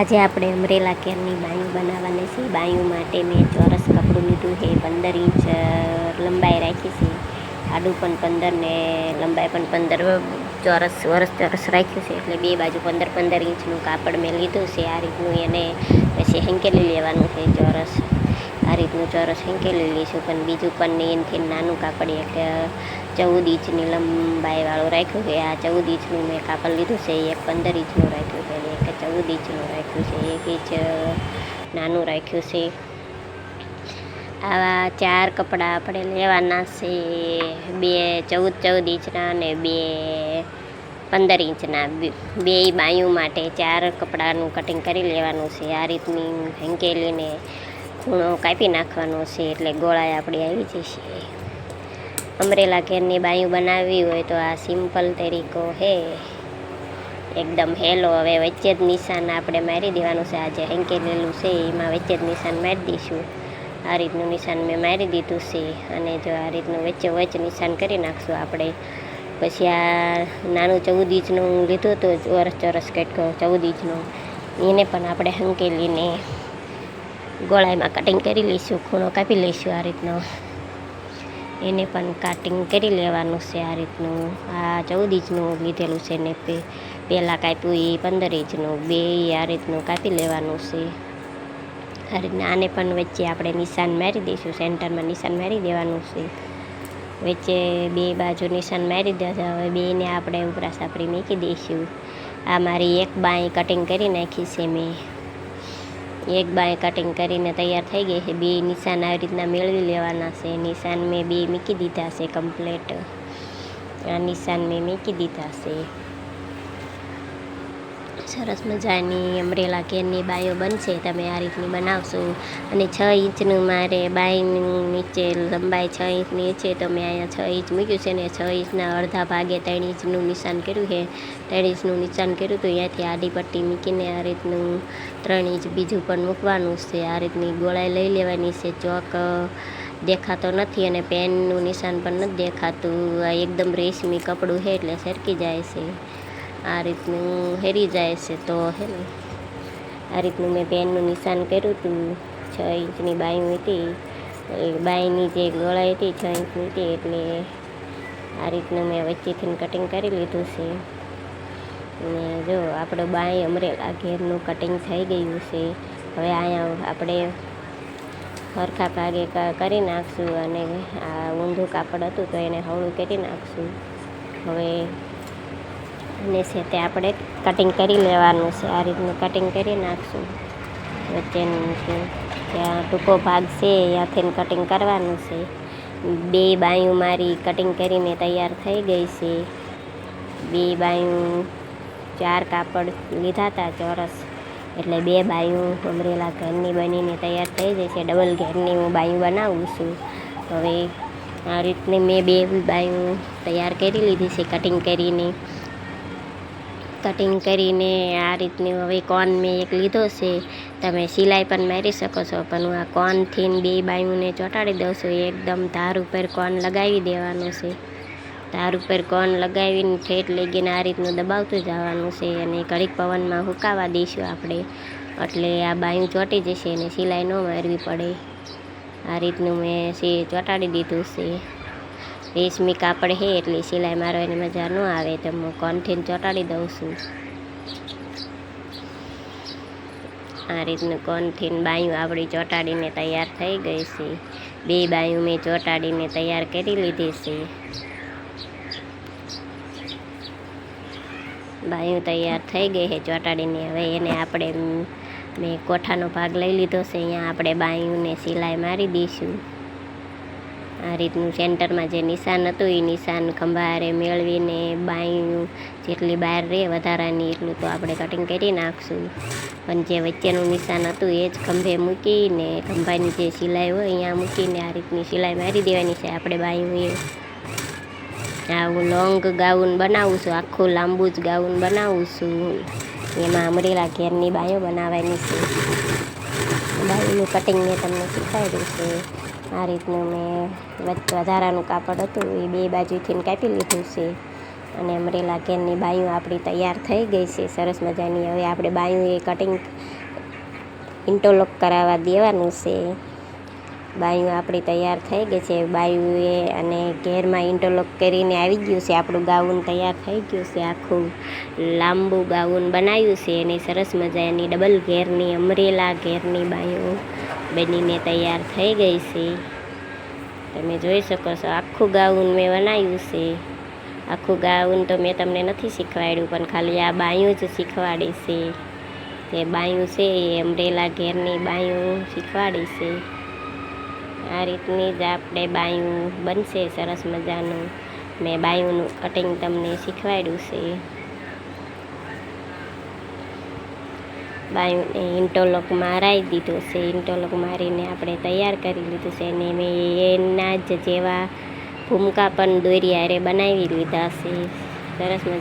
આજે આપણે અમરેલા કેરની બાયું બનાવવાની છે. બાયું માટે મેં ચોરસ કપડું લીધું છે, પંદર ઇંચ લંબાઈ રાખી છે. આડું પણ પંદર ને લંબાઈ પણ પંદર ચોરસ, વરસ ચોરસ રાખ્યું છે. એટલે બે બાજુ પંદર પંદર ઇંચનું કાપડ મેં લીધું છે. આ રીતનું એને પછી હેંકેલી લેવાનું છે ચોરસ. આ રીતનું ચોરસ હેંકેલી લઈશું પણ બીજું પણ એનાથી નાનું કાપડ એક ચૌદ ઇંચની લંબાઈવાળું રાખ્યું છે. આ ચૌદ ઇંચનું મેં કાપડ લીધું છે, એક પંદર ઇંચનું રાખ્યું છે એક ચૌદ ઇંચનું રાખ્યું છે, એક ઇંચ નાનું રાખ્યું છે. આવા ચાર કપડાં આપણે લેવાના છે, બે ચૌદ ચૌદ ઇંચના અને બે પંદર ઇંચના. બે- બાયું માટે ચાર કપડાનું કટિંગ કરી લેવાનું છે. આ રીતની હેંકેલીને ખૂણો કાપી નાખવાનો છે એટલે ગોળાએ આપણે આવી જશે અમરેલા ઘેરની બાયું બનાવવી હોય તો આ સિમ્પલ તરીકો હે. એકદમ હેલો, હવે વચ્ચે જ નિશાન આપણે મારી દેવાનું છે. આ જે હેંકેલેલું છે, એમાં વચ્ચે જ નિશાન મારી દઈશું. આ રીતનું નિશાન મેં મારી દીધું છે અને જો આ રીતનું વચ્ચે વચ્ચે નિશાન કરી નાખશું આપણે. પછી આ નાનું ચૌદ ઇંચનું લીધું હતું, ચોરસ ચોરસ કટકો ચૌદ ઇંચનું એને પણ આપણે હંકેલીને ગોળાઈમાં કટિંગ કરી લઈશું, ખૂણો કાપી લઈશું આ રીતનો. એને પણ કાટિંગ કરી લેવાનું છે આ રીતનું. આ ચૌદ ઇંચનું લીધેલું છે ને પહેલાં કાપ્યું એ પંદર ઇંચનું, બે આ રીતનું કાપી લેવાનું છે. આ રીતના આને પણ વચ્ચે આપણે નિશાન મારી દઈશું, સેન્ટરમાં નિશાન મારી દેવાનું છે. વચ્ચે બે બાજુ નિશાન મારી દેશે હવે બેને આપણે ઉપરા સાપરી મૂકી દઈશું. આ મારી એક બાંય કટિંગ કરી નાખી છે મેં. એક બાય કટિંગ કરીને તૈયાર થઈ ગઈ છે. બે નિશાન આવી રીતના મેળવી લેવાના છે. નિશાન મેં બે મૂકી દીધા છે કમ્પ્લેટ આ નિશાન મેં મૂકી દીધા છે. સરસ મજાની અમરેલા કેરની બાયો બનશે, તમે આ રીતની બનાવશો. અને છ ઇંચનું મારે બાયની નીચે લંબાઈ છ ઇંચની છે, તો મેં અહીંયા છ ઇંચ મૂક્યું છે ને છ ઇંચના અડધા ભાગે ત્રણ ઇંચનું નિશાન કર્યું છે. ત્રણ ઇંચનું નિશાન કર્યું તો અહીંયાથી આડી પટ્ટી મૂકીને આ રીતનું ત્રણ ઇંચ બીજું પણ મૂકવાનું છે. આ રીતની ગોળાઈ લઈ લેવાની છે, ચોક દેખાતો નથી અને પેનનું નિશાન પણ નથી દેખાતું. આ એકદમ રેશમી કપડું છે એટલે સરકી જાય છે. આ રીતનું હેરી જાય છે તો હે ને, આ રીતનું મેં પેનનું નિશાન કર્યું હતું, છ ઇંચની બાયું હતી બાયની જે ગોળાઈ હતી છ ઇંચની હતી, એટલે આ રીતનું મેં વચ્ચેથી કટિંગ કરી લીધું છે. ને જો, આપણો બાય અમરેલા ઘેરનું કટિંગ થઈ ગયું છે. હવે અહીંયા આપણે સરખા ભાગે કરી નાખશું અને આ ઊંધું કાપડ હતું તો એને હળું કરી નાખશું. હવે અને છે તે આપણે કટિંગ કરી લેવાનું છે. આ રીતનું કટિંગ કરી નાખશું. વચ્ચેનું ત્યાં ટૂંકો ભાગ છે, ત્યાંથી કટિંગ કરવાનું છે. બે બાયું મારી કટિંગ કરીને તૈયાર થઈ ગઈ છે. બે બાયું ચાર કાપડ લીધા હતા ચોરસ. એટલે બે બાયું અમરેલા ઘરની બનીને તૈયાર થઈ જશે ડબલ ઘેરની હું બાયું બનાવું છું. હવે આ રીતની મેં બે બાયું તૈયાર કરી લીધી છે કટિંગ કરીને. કટિંગ કરીને આ રીતની હવે કોન મેં એક લીધો છે. તમે સિલાઈ પણ મારી શકો છો, પણ હું આ કોનથી બે બાયુંને ચોંટાડી દઉં છું. એકદમ ધાર ઉપર કોન લગાવી દેવાનું છે. ધાર ઉપર કોન લગાવીને ઠેઠ લેગીને આ રીતનું દબાવતું જવાનું છે અને ઘડીક પવનમાં હુકાવા દઈશું આપણે. એટલે આ બાયું ચોંટી જશે અને સિલાઈ ન મારવી પડે. આ રીતનું મેં સી ચોંટાડી દીધું છે. રેશમી કાપડ છે, એટલે સિલાઈ મારો એની મજા ન આવે, તો હું કોનથી ચોંટાડી દઉં છું. આ રીતનું કોનથી બાયું આપણી ચોંટાડીને તૈયાર થઈ ગઈ છે. બે બાયું મેં ચોંટાડીને તૈયાર કરી લીધી છે. બાયું તૈયાર થઈ ગઈ છે ચોંટાડીને. હવે એને આપણે મેં કોઠાનો ભાગ લઈ લીધો છે, અહીંયા આપણે બાયુંને સિલાઈ મારી દઈશું. આ રીતનું સેન્ટરમાં જે નિશાન હતું એ નિશાન ખંભારે મેળવીને બાયું જેટલી બહાર રહે વધારાની એટલું તો આપણે કટિંગ કરી નાખશું. પણ જે વચ્ચેનું નિશાન હતું, એ જ ખંભે મૂકીને, ખંભાની જે સિલાઈ હોય, અહીંયા મૂકીને આ રીતની સિલાઈ મારી દેવાની છે આપણે બાયું આવું લોંગ ગાઉન બનાવું છું, આખું લાંબુ જ ગાઉન બનાવું છું. એમાં અમરેલા ઘેરની બાયો બનાવવાની છે. બાયુનું કટિંગ મેં તમને શીખવાડ્યું છે. આ રીતનું મેં વધારાનું કાપડ હતું, એ બે બાજુથી કાપી લીધું છે. અને અમરેલા કેનની બાયું આપણી તૈયાર થઈ ગઈ છે, સરસ મજાની. હવે આપણે બાયું એ કટિંગ ઇન્ટરલોક કરાવવા દેવાનું છે. બાયું આપણી તૈયાર થઈ ગઈ છે. બાયુએ અને ઘેરમાં ઇન્ટરલોક કરીને આવી ગયું છે. આપણું ગાઉન તૈયાર થઈ ગયું છે. આખું લાંબુ ગાઉન બનાવ્યું છે. એની સરસ મજાની ડબલ ઘેરની, અમરેલા ઘેરની બાયું બનીને તૈયાર થઈ ગઈ છે. તમે જોઈ શકો છો, આખું ગાઉન મેં બનાવ્યું છે. આખું ગાઉન તો મેં તમને નથી શીખવાડ્યું, પણ ખાલી આ બાયું જ શીખવાડી છે. જે બાયું છે એ અમરેલા ઘેરની બાયું શીખવાડી છે. આ રીતની જ આપણે બાયું બનશે, સરસ મજાનું. મેં બાયુંનું કટિંગ તમને શીખવાડ્યું છે. બાયુંને ઇન્ટરલોક મારાવી દીધો છે. ઇન્ટરલોક મારીને આપણે તૈયાર કરી લીધું છે અને મેં એના જ જેવા ભૂમકા પણ દોરી હારે બનાવી લીધા છે. સરસ મજા